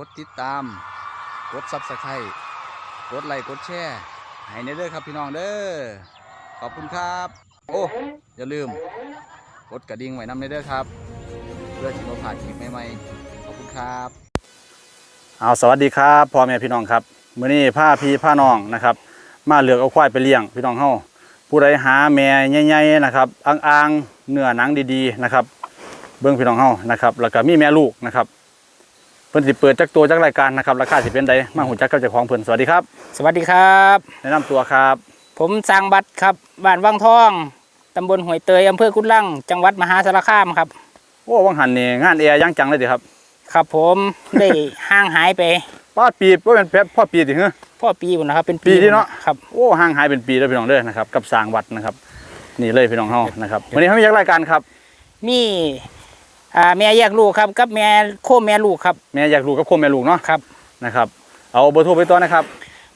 กดติดตาม กดซับสไครต์กดไลค์กดแชร์ให้ในเด้อครับพี่น้องเด้อขอบคุณครับ โอ้อย่าลืม กดกระดิ่งไว้นำในเด้อครับ เพื่อที่เราผ่านคลิปใหม่ๆขอบคุณครับเอาสวัสดีครับพ่อแม่พี่น้องครับมื้อนี้ผ้าพี่ผ้าน้องนะครับ มาเลือกเอาควายไปเลี้ยงพี่น้องเฮาผู้ใดหาแม่ใหญ่ๆนะครับอ่างๆเนื้อหนังดีๆนะครับ เบิ่งพี่น้องเฮานะครับ แล้วก็มีแม่ลูกนะครับ เพิ่นสิเปิดจักตัวจักรายการนะครับราคาสิเป็นใดมาหูจักกับเจ้าของเพิ่นสวัสดีครับสวัสดีครับ แนะนำตัวครับ ผมสร้างบัตรครับบ้านวังทองตำบลห้วยเตยอำเภอกุดลังจังหวัดมหาสารคามครับ โอ้วังหันนี่งานแอร์ยังจังเลยติครับครับผม ได้ห่างหายไปป้าดปีบ่เป็นแป๊บพ่อปีติเหรอ พ่อปีบุญนะครับ เป็นปีที่เนาะ ครับ โอ้ห่างหายเป็นปีแล้วพี่น้องเด้อนะครับกับสร้างวัดนะครับ นี่เลยพี่น้องเฮานะครับวันนี้เฮามีจักรายการครับ มี อ่าแม่แยกลูกครับกับแม่โคแม่ลูกครับ แม่อยากรู้กับโคมแม่ลูกเนาะครับ นะครับ เอาเบอร์โทรไปต่อนะครับ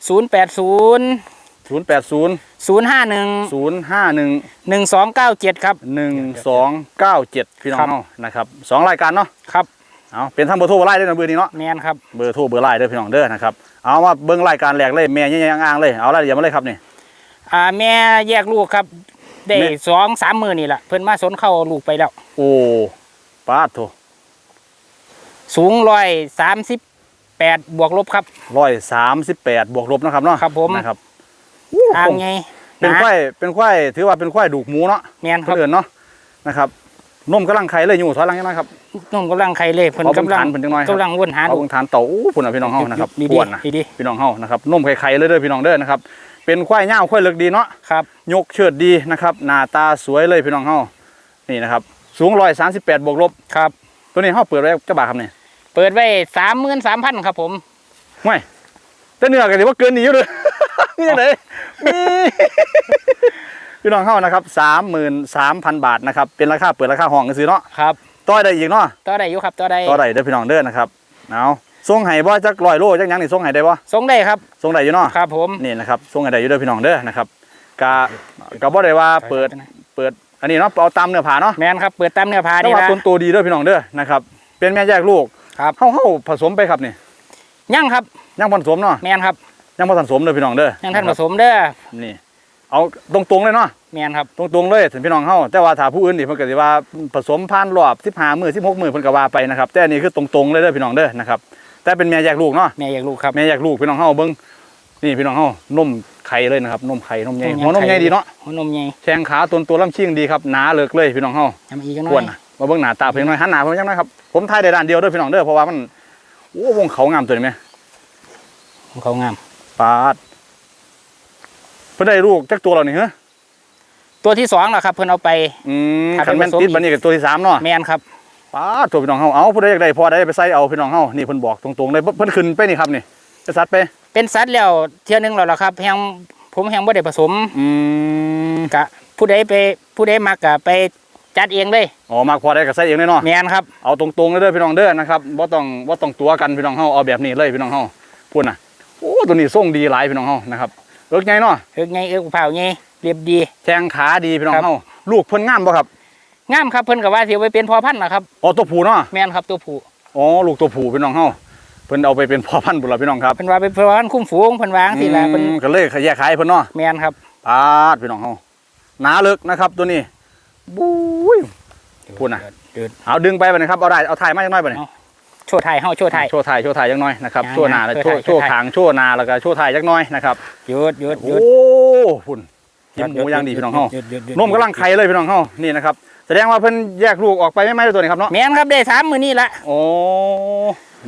0 8 0 0 8 0 0 5 1 0 5 1 1 2 9 7 ครับ 1 2 9 7 พี่น้องครับเฮานะครับสองรายการเนาะครับ เอาเป็นทั้งเบอร์โทรเบอร์ไลน์ด้วยนะเบอร์นี้เนาะแมนครับ เบอร์โทรเบอร์ไลน์เด้อพี่น้องเด้อนะครับเอามาเบิ่งรายการแรกเลยแม่ยังยังอ่างเลยเอารายละเอียดมาเลยครับนี่ อ่าแม่แยกลูกครับ ได้แม่ สองสามมือนี่แหละเพิ่นมาสนเข้าลูกไปแล้ว โอ้ ป้าดโถสูงร้อยสามสิบแปดบวกลบครับร้อยสามสิบแปดบวกลบนะครับเนาะครับผมนะครับทางไงเป็นหควายเป็นควายถือว่าเป็นควายดูกหมูเนาะแมนคเพื่รับอนเนาะนะครับนมกำลังไข่เลยอยู่ถอยหลังยังไงครับนุ่มกำลังไข่เลยเพิ่นเอาเบิ่งกำลังฐานเพิ่นจังหน่อยครับกำลังวนหาเอาดูเบิ่งฐานเต่าอู้พุ่นน่ะพี่น้องเฮานะครับดีอ้วนนะดีดีพี่น้องเฮานะครับนมไข่ไข่เลยเด้อพี่น้องเด้อนะครับเป็นควายเง่าวควายเลือกดีเนาะครับยกเชิดดีนะครับหน้าตาสวยเลยพี่น้องเฮานี่นะครับ สูงร้อยสามสิบแปดบวกลบครับ ตัวนี้เฮาเปิดไว้กระบะครับเนี่ยเปิดไว้สามหมื่นสามพันครับผมไม่แต่เนื้อกันถือว่าเกินนี้อยู่เลยนี่ยังไงมีพี่น้องเฮานะครับสามหมื่นสามพันบาทนะครับ เป็นราคาเปิดราคาห้องกันซื้อเนาะครับต่อยได้อีกเนาะต่อได้อยู่ครับต่อได้ต่อได้เด้อพี่น้องเด้อนะครับเอาส่งให้บ่จักร้อยโลจักหยังนี่ส่งให้ได้บ่ส่งได้ครับส่งได้อยู่เนาะครับผมนี่นะครับส่งให้ได้อยู่เด้อพี่น้องเด้อนะครับกะกะบ่ได้ว่าเปิดเปิด อันนี้เนาะเอาตามเนื้อผ้าเนาะแมนครับเปิดตามเนื้อผ้าแต่นี่ว่าละต้นตัวดีเด้อพี่น้องเด้อนะครับเป็นแม่แยกลูกครับเฮาเฮาผสมไปครับนี่ยังครับยังผสมเนาะแมนครับยังผสมเด้อพี่น้องเด้อยังท่านผนะครับสมเด้อนี่ เอาตรงๆเลยเนาะแมนครับตรงๆเลยถึงพี่น้องเฮาแต่ว่าถ้าผู้อื่นนี่เพิ่นก็สิว่าผสมผ่านรอบ15มื้อ16มื้อเพิ่นก็ว่าไปนะครับแต่อันนี้คือตรงๆเลยเด้อพี่น้องเด้อนะครับแต่เป็นแม่แยกลูกเนาะแม่อยากลูกครับแม่แยกลูกพี่น้องเฮาเบิ่งนี่พี่น้องเฮานม ไข่เลยนะครับนมไข่นมใหญ่นมใหญ่หัวนมใหญ่ดีเนาะหัวนมใหญ่แข้งขาตัวตัวลำชิงดีครับหนาเลิกเลยพี่น้องเฮาทำอีกจังหคน่วอรยนะมาเบิ่งหน้าตาเพิ่นหน่อยหันหน้าเพิ่นจังหน่อยครับผมถ่ายได้ด้านเดียวเด้อพี่น้องเด้อเพราะว่ามันโอ้วงเขางามตัวนี้แม่ของเขางามปาดเพิ่นได้ลูกจักตัวแล้วนี่เหรอตัวที่สองแล้วครับ เพิ่นเอาไปอืมครับคันแม่นผสมติดบัดนี้ก็ตัวที่สามเนาะแมนครับป้าดตัวพี่น้องเฮาเอาผู้ใดอยากได้พอได้ไปใส่เอาพี่น้องเฮานี่เพิ่นบอกตรงๆเลยเพิ่นขึ้นไปนี่ครับนี่ จะซัดไป เป็นสัตว์แล้วเที่ยวหนึงแล้วล่ะครับแฮงผมแฮงบ่ได้ผสมอืมกะผู้ใดไปผู้ใดมักกะไปจัดเองเลยอ๋อมากพอได้ก็ใส่เองเลยเนาะแมนครับเอาตรงๆเลยเด้อพี่น้องเด้อนะครับบ่ต้องบ่ต้องตัวกันพี่น้องเฮาเอาแบบนี้เลยพี่น้องเฮาพูดน่ะโอ้ตัวนี้ทรงดีหลายพี่น้องเฮานะครับเอิกไงเนาะเอิกไงเอิกเผาไงเรียบดีแข้งขาดีพี่น้องครับเฮาลูกเพิ่นงามบ่ครับงามครับเพิ่นก็ว่าสิเอาไปเป็นพ่อพันธุ์ล่ะครับอ๋อตัวผู้เนาะแมนครับตัวผู้อ๋อลูกตัวผู้พี่น้องเฮา เพิ่นเอาไปเป็นพ่อพันธุ์บุญละพี่น้องครับเพิ่นว่าเป็นพ่อพันธุ์คุ้มฝูงเพิ่นวาจั่งสิล่ะเพิ่นอืมก็เลยแยกขายเพิ่นเนาะแมนครับปาดพี่น้องเฮาหนาเลิกนะครับตัวนี้บุ้ยพูดน่ะเดิน เอาดึงไปบัดนี้ครับเอาได้เอาถ่ายมาจักหน่อยบัดนี้เอา โชว์ไทยเฮาโชว์ไทยโชว์ถ่ายโชว์ถ่ายจักหน่อยนะครับยังโชว์หน้าแล้วยังโชว์โชโชว์ว์ถ่าย ขางโชว์หน้าแล้วก็โชว์ถ่ายจักหน่อยนะครับหยุดหยุดหยุโอ้ดหุ่นกินหมูย่างดีพี่น้องเฮาหยุดหยุดหยุดนมกำลังไข่เลยพี่น้องเฮานี่นะครับแสดงว่าเพิ่นแยกลูกออกไปไม่ไหมตัวนี้ครับเนาะแมนครับได้สามมื้อนี้ละโอ้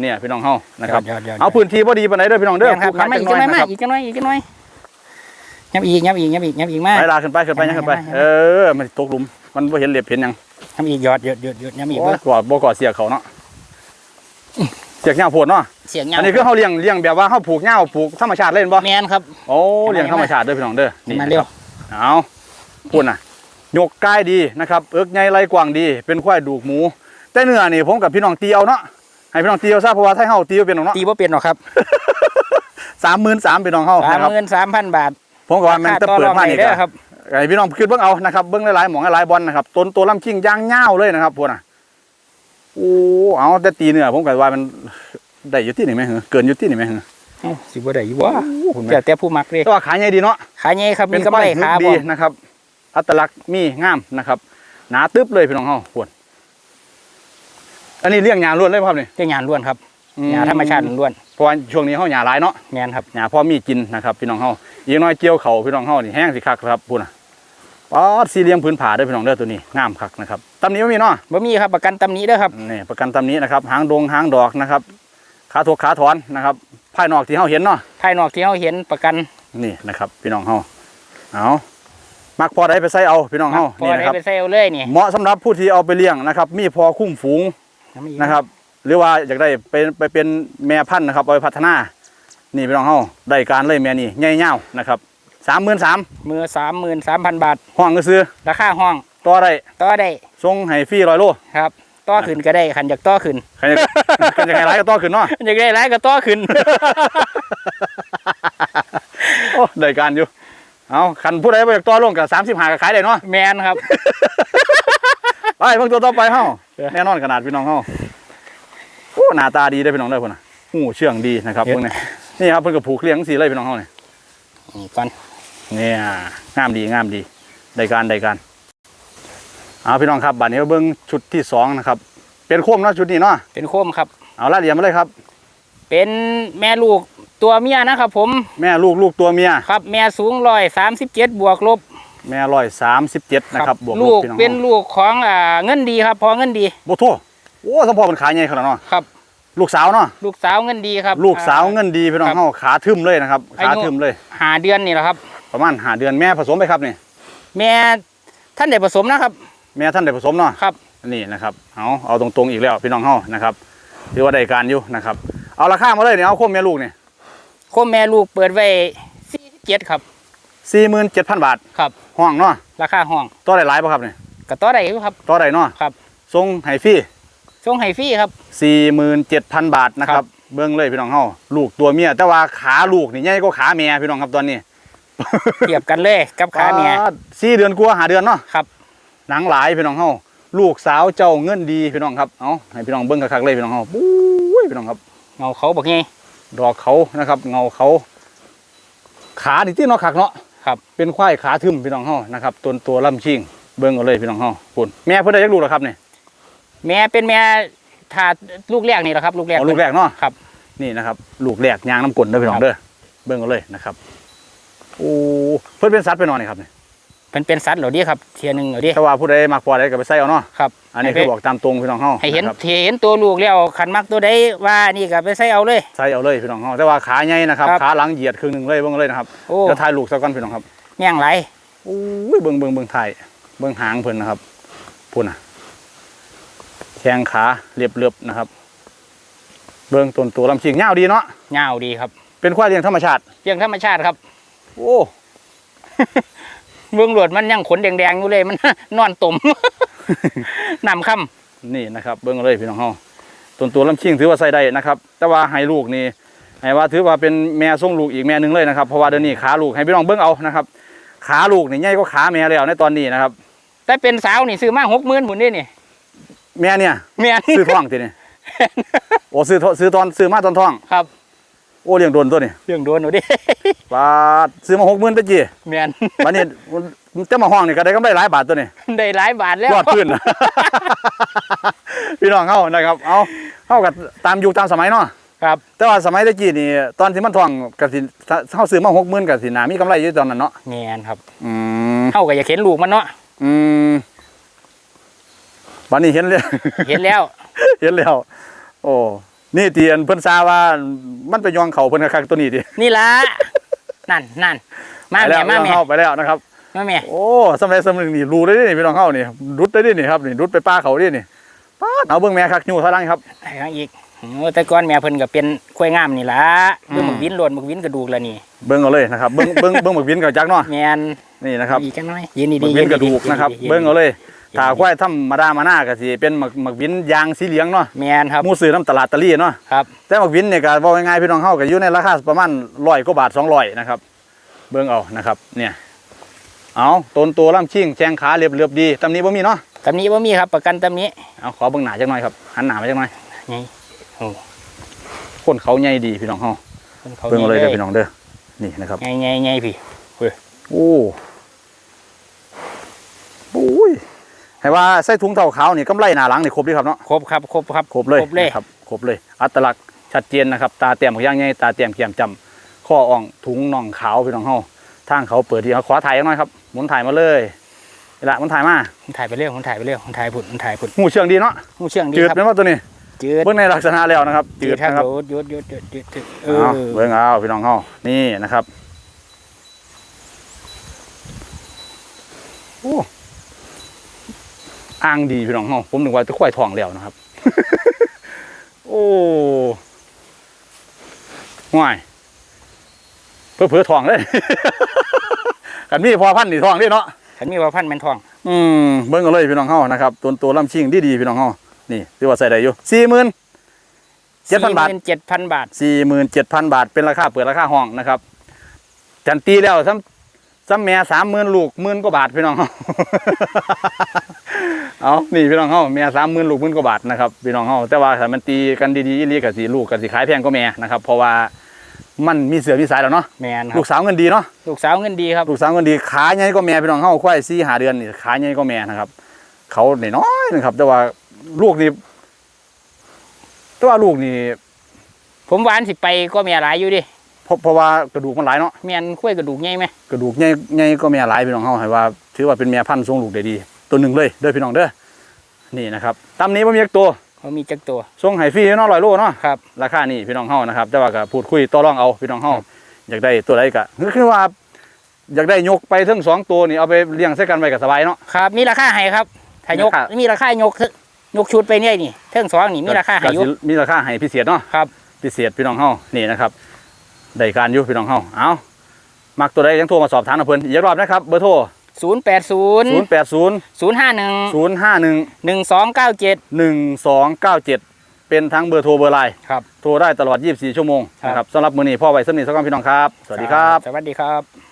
เนี่ยพี่น้องเฮานะครับยอดยอดยอดเอาพื้นที่พอดีปานไหนเด้อพี่น้องเด้อแม่นครับผู้ขายมาจัอีกกหน่จัอยงหน่อยนะครับมาอีกจังหน่อยอีกจังหน่อยยับอีกยับอีกยับอีกยับอีกมา ไปลาขึ้นไปขึ้นไปยังขึ้นไปยังไงเออ มันตกหลุม มันบ่เห็นเหลียบเห็นหยังยับอีกยอดยอดยอดยอดยับอีกโอ้เบิ่ยงกอดบ่กอดเสียเขาเนาะ เสียกเหงาโพดเนาะ เสียงเงาอันนี้คือเฮาเลี้ยงเลี้ยงแบบว่าเฮาผูกเหงาผูกธรรมชาติเล่นบ่ แมนครับ โอ้เลี้ยงธรรมชาติเด้อพี่น้องเด้อนี่มาเร็ว เอาพูดน่ะยกกายดีนะครับ เอิกใหญ่ไหลกว้างดี เป็นควายดูกหมู แต่เนื้อนี่ผมกับพี่น้องตีเอาเนาะ ให้พี่น้องตีเอาซะเพราะว่าไทยเฮาตีเอาเป็นเนาะตีบ่เป็นหรอกครับ33,000พี่น้องเฮาสามนะครับหมื่นสามพันบาทผมก็ว่ามันจะเปิดมานี่เด้ก็อครับ ไอ้พี่น้องคิดเบิ่งเอานะครับเบิ่งหลายๆหมองหลายๆบอลนะครับต้นตัวลำชิงย่างยาวเลยนะครับพวกน่ะโอ้เอาแต่ตีเนื้อผมก็ว่ามันได้อยู่ที่นี่ไหมเหรอเกินอยู่ที่นี่ไหมเหรอ เอ้าสิบ่ได้อยู่วะคุณแม่แต่แต่ผู้มักเลยแต่ว่าขายใหญ่ดีเนาะขายใหญ่ครับเป็มีนกำควาไรยฮึขาดบ่ดีนะครับ อัตลักษณ์มีงามนะครับ หนาตึ๊บเลยพี่น้องเฮาควร อันนี้เลี้ยงหญ้าล้วนเลยบ่ครับนี่เจ้าหยานล้วนครับอืหยาธรรมชาติล้วนเพราะว่าช่วงนี้เฮาหญ้าหลายเนาะแมนครับหญ้าพอมีกินนะครับพี่น้องเฮาอีกน้อยเกี่ยวเขาพี่น้องเฮานี่แห้งสิคักครับพูดน่ะป๊อดสี่เหลี่ยมพื้นผาเด้อพี่น้องเด้อตัวนี้งามคักนะครับตำหนี้บ่มีเนาะ บ่มีครับประกันตำหนี้เด้อครับ นี่ประกันตำหนี้นะครับหางดงหางดอกนะครับขาถกขาถอนนะครับภายนอกที่เฮาเห็นเนาะภายนอกที่เราเห็นประกันนี่นะครับ พี่น้องเฮาเอามักพอได้ไปใส่เอาพี่น้องเฮาพอนี่นะได้ครับไปเซลเลยนี่ เหมาะสำหรับผู้ที่เอาไปเลี้ยงนะครับ มีพอคุ้มฝูง นะครับ หรือว่าอยากได้เป็นไปเป็นแม่พันธุ์นะครับเอาไปพัฒนา นี่พี่น้องเฮาได้การเลยแม่นี่ใหญ่เงาวนะครับสามหมื่นสามมือสามหมื่นสามพันบาท ห้องก็ซื้อราคาห้องต่อได้ต่อได้ส่งให้ฟรีร้อยโลครับต่อขึ้นก็ได้ขันอยากต่อขึ้นใครจะใครจะให้ร้ายก็ต่อขึ้นเนาะอยากได้หลายก็ต่อขึ้นโอ้ได้การอยู่เอาคันผู้ใดไปอยากต่อลงกับสามสิบห้าก็ขายได้เนาะแมนครับ ไปเพิ่งตัวต่อไปเฮาเออแน่นอนขนาดพี่น้องเฮาโอ้หน้าตาดีได้อพี่น้องได้อพุ่นน่ะหูเชื่องดีนะครับพวกนี้นี่ครับเพิ่นก็ผูกเลี้ยงสีเลยพี่น้องเฮานี่นี่ก่อนเนี่ยงามดีงามดีได้การได้การเอาพี่น้องครับบัดนี้มาเบิ้งชุดที่สองนะครับ เป็นโคมเนาะชุดนี้เนาะเป็นโคมครับเอาละเอียดมาเลยครับ เป็นแม่ลูกตัวเมียนะครับ ผมแม่ลูกลูกตัวเมียครับ แม่สูงร้อยสามสิบเจ็ดบวกลบ แม่ร้อยสามสิบเจ็ดนะครับบวกลลูบกพี่น้องเป็นลูกของอ่าเงินดีครับพอเงินดีโบโทโอ้สมพอมันขายใหญ่ขนาดเนาะครับ ลูกสาวเนาะลูกสาวเงินดีครับ ลูกสาวอ่เงินดีพี่น้องครับเฮาขาทึมเลยนะครับอาขายุทึมเลยหาเดือนนี่แหละครับ ประมาณหาเดือนแม่ผสมไปครับนี่แม่ท่านได้ผสมนะครับ แม่ท่านได้ผสมเนาะครับนี่นะครับเอาเอาตรงๆอีกแล้วพี่น้องเฮานะครับถือว่าได้การอยู่นะครับ เอาราคามาเลยเนี่ยเอาโคมแม่ลูกนี่โคมแม่ลูกเปิดไว้สี่เจ็ดครับ สี่หมื่นเจ็ดพันบาท ครับ ห้องเนาะ ราคาห้องต่อได้หลายป่ะครับนี่ก็ต่อได้อยู่ครับต่อได้เนาะครับทรงไห้ฟรีส่งให้ฟรีครับสี่หมื่นเจ็ดพันบาทนะคครัรับบเบิ้งเลยพี่น้องเฮาลูกตัวเมีย แต่ว่าขาลูกนี่ใหญ่กว่าขาเมียพี่น้องครับตอนนี้ เทียบกันเลยกับขาเมียปาดสี่เดือนกลัวาหาเดือนเนาะ ครับ หนังหลายพี่น้องเฮาลูกสาวเจ้าเงินดีพี่น้องครับ เอาให้พี่น้องเบิ้งคักๆเลยพี่น้องเฮาปุ้ยพี่น้องครับ เงาเขาบอกไงดอกเขานะครับ เงาเขา ขาดิที่เนาะคักเนาะ ครับเป็นควายขาทึมพี่น้องเฮานะครับตัวตัวลำชิงเบิ้งเอาเลยพี่น้องเฮาคุณแม่เพิ่นได้ยักลูกแล้วครับนี่แม่เป็นแม่ถาดลูกแรกนี่แหละครับ ลูกแรกเอาลูกแรกเนาะครับ นี่นะครับ ลูกแรกยางน้ำกลนเด้อพี่น้องเด้อเบิ้งเอาเลยนะครับโอ้เพิ่นเป็นสัตว์ไปนอนนี่ครับนี่ เป็นเป็นสัตว์เหล่านี้ครับเทียหนึงเหล่านี้ถ้าว่าผู้ใดมักปล่อยได้ก็ไปใส่เอาเนาะครับอันนี้คือบอกตามตรงพี่น้องเฮาให้เห็นนะครับเห็นตัวลูกแล้วขันมักตัวใดว่านี่ก็ไปใส่เอาเลยใส่เอาเลยพี่น้องเฮาแต่ว่าขาใหญ่นะครับครับขาหลังเหยียดครึ่งหนึงเลยเบิ่งเอาเลยนะครับโอ้จะถ่ายลูกซะก่อนพี่น้องครับแม่งไหลโอ้ยเบิ่งเบิ่งเบิ่งถ่ายเบิ่งหางเพิ่นนะครับพุ่นน่ะแข้งขาเรียบเรียบๆนะครับ เบิ่งต้นตัวลำชิงยาวดีเนาะเงาวดีครับ เป็นควายเลี้ยงธรรมชาติเรื่องธรรมชาติครับ โอ้ เบื้องหลวดมันยังขนแดงๆอยู่เลยมัน นอนตุ่มนำค่นี่นะครับ เบิ่งเอาเลยพี่น้องเฮาต้นตัวลำชิงถือว่าใส่ได้นะครับ แต่ว่าให้ลูกนี่ให้ว่าถือว่าเป็นแม่ส่งลูกอีกแม่หนึงเลยนะครับเพราะว่าเดี๋ยวนี้ขาลูกให้พี่น้องเบิ่งเอานะครับ ขาลูกนี่ใหญ่กว่าขาแม่แล้วในตอนนี้นะครับำแต่เป็นสาวนี่ซื้อมาหกหมื่นหมุนนี่นี่แม่เนี่ยแม่นซื้อท้องทีนี่โอ้ซื้อท้องซื้อตอนซื้อมาตอนท้องครับ โอ้เลี้ยงโดนตัวนี่เรื่องโดนหนูดิ บาทซื้อมาหกหมื่นตะกี้แม่นวันนี้จะมาห้องนี่ก็ได้กำไรหลายบาทตัวนี่ได้หลายบาทแล้วยอดพื้น พี่น้องเฮานะครับ เอาเฮากับตามยุคตามสมัยเนาะครับ แต่ว่าสมัยตะกี้นี่ตอนที่มันท้องก็สิเฮาซื้อมาหกหมื่นก็สิน่ามีกำไรอยู่ตอนนั้นเนาะแม่นครับอืมเฮาก็อยากเห็นลูกมันเนาะ อืมวันนี้เห็นเลย เห็นแล้ว เห็นแล้ว โอ้ นี่เตียนเพิ่นซาว่ามันไปยองเขาเพิ่นคักๆตัวนี้ดินี่ละนั่นนั่นมาไปแม่แล้วมาพี่น้องแม่เฮาไปแล้วนะครับมาแม่โอ้สำเร็จสำนึกนี่รู้ได้ดินี่พี่น้องเฮานี่รุดได้ดินี่ครับนี่รุดไปป้าเขาดินี่ป้าดเอาเบิ่งแม่คักอยู่เท่านั้นครับไอ้ข้างอีกโอ้แต่ก่อนแม่เพิ่นก็เป็นควายงามนี่ล่ะอืมเบิ่งบักวินโลวนบักวินกระดูกแล้วนี่ เบิ่งเอาเลยนะครับเบิ่งเบิ่งเบิ่งหมึกวินกับจักเนาะแม่นนี่นะครับอีกจังน้อยยืนหมึดีกๆวิยืนกระดูกนะครับยืเบิ่งเอาเลย ยืนถ้าควายธรรมดามาหน้าก็สิเป็นหมึกหมึกวินยางสีเหลืองเนาะแม่นครับหมูซื้อน้ำตลาดตะลี่เนาะครับแต่หมึกวินเนี่ยก็บอกง่ายๆพี่น้องเฮาก็อยู่ในราคาประมาณ100กว่าบาท200นะครับ เบิ่งเอานะครับ เนี่ยเอาต้นตัวลำชิงแข้งขาเรียบเรียบดีตำนี้บ่มีเนาะตำนี้บ่มีครับประกันตำนี้เอาขอเบิ่งหน้าจักหน่อยครับหันหน้ามาจักหน่อยไงโอ้คนเขาใหญ่ดีพี่น้องเฮาพิ่นเขาเบิ่งเอาเลยเด้อใหญ่พี่น้องเด้อนี่นะครับไงไงไงพี่โอ้โอ้ย ให้ว่าใส่ถุงเท้าขาวนี่กำไรหน้าหลังนี่ครบดีครับเนาะครบครับครบครับครบเลยครบเลยนะครับครบเลย อัตลักษณ์ชัดเจนนะครับ ตาเต็มของย่างใหญ่ตาเต็มเกียมจำข้ออ่องถุงน่องขาวพี่น้องเฮาทางเขาเปิดดีเอาขวาถ่ายยังน้อยครับหมุนถ่ายมาเลยนี่ละหมุนถ่ายมามันถ่ายไปเรื่อยมันถ่ายไปเรื่อยมันถ่ายผุดมันถ่ายผุดหูเชื่องดีเนาะหูเชื่องดีจืดครับเป็นว่าตัวนี้จืดเบิ่งในลักษณะแล้วนะครับจืดครับนะครับหยุดหยุดหยุดหยุดหยุดเอเอาอเบิ่งเอาพี่น้องเฮานี่นะครับโอ้ อ่างดีพี่น้องเฮาผมนึกว่าจะควายทองแล้วนะครับ โอ้ห่วยเพื่อเพื่อๆทองเลยกันมีพอพันธุ์นี่ทองเด้เนาะฉันมีว่าพันธุ์แมนทอง อืมเบิ่งเอาเลยพี่น้องเฮานะครับตัวตัวลำชิงดีดีๆพี่น้องเฮานี่ถือว่าใส่ได้อยู่สี่หมื่นเจ็ดพันบาทเจ็ดพันบาทสี่หมื่นเจ็ดพันบาทเป็นราคาเปิดราคาห้องนะครับจันตีแล้วซ้ำซ้ำแม่สามหมื่นลูกหมื่นกว่าบาทพี่น้อง เฮาเอานี่พี่น้องเฮาแม่สามหมื่นลูกหมื่นกว่าบาทนะครับพี่น้องเฮาแต่ว่าถ้ามันตีกันดีๆอีหลีกับสีลูกกับสีขายแพงก็แม่นะครับเพราะว่ามันมีเสือมีสายแล้วเนาะแมนคลูรับกสาวเงินดีเนาะลูกสาวเงินดีครับลูกสาวเงินดีขาใหญ่ก็แม่พี่น้องเฮาควายสี่หาเดือนนี่ขาใหญ่ก็แม่นะครับ เขาน้อยๆนะครับ แต่ว่าลูกนี่แต่ว่าลูกนี่ผมหวานสิไปก็แม่หลายอยู่ดิเพราะเพราะว่ากระดูกมันหลายเนาะ แมนคุ้ยกระดูกใหญ่ไหมกระดูกใหญ่ใหญ่ก็แม่หลายพี่น้องเฮาให้ว่า ถือว่าเป็นแม่พันธุ์ทรงลูกได้ดี ตัวหนึ่งเลยเด้อพี่น้องเด้อนี่นะครับตำนี้บ่มีจักตัวเขามีจักตัวทรงให้ฟรีเนาะ100โลเนาะครับราคานี่พี่น้องเฮานะครับแต่ว่าก็พูดคุยต่อรองเอาพี่น้องเฮาครับอยากได้ตัวใดก็คือคือว่า อยากได้ยกไปทั้งสองตัวนี่เอาไปเลี้ยงใส่กันไว้ก็สบายเนาะครับ มีราคาให้ครับถ้ายกราคามีราคายกยกชุดไปเนี่ยนี่เท่งสองนี่มีราคาให้อก็ยุสิมีราคาให้พิเศษเนาะครับพิเศษพี่น้องเฮานี่นะครับได้การอยู่พี่น้องเฮาเอามักตัวใดยังโทรมาสอบถามกับเพิ่นอีกรอบนะครับเบอร์โทร ศูนย์แปดศูนย์080ศูนย์ห้าหนึ่ง051หนึ่งสองเก้าเจ็ด1297เป็นทั้งเบอร์โทรเบอร์ไลน์ครับโทรได้ตลอด 24 ชั่วโมงครับนะครับสำหรับมื้อนี้พ่อไว้สำนีสักก่อนพี่น้องครับ สวัสดีครับ สวัสดีครับ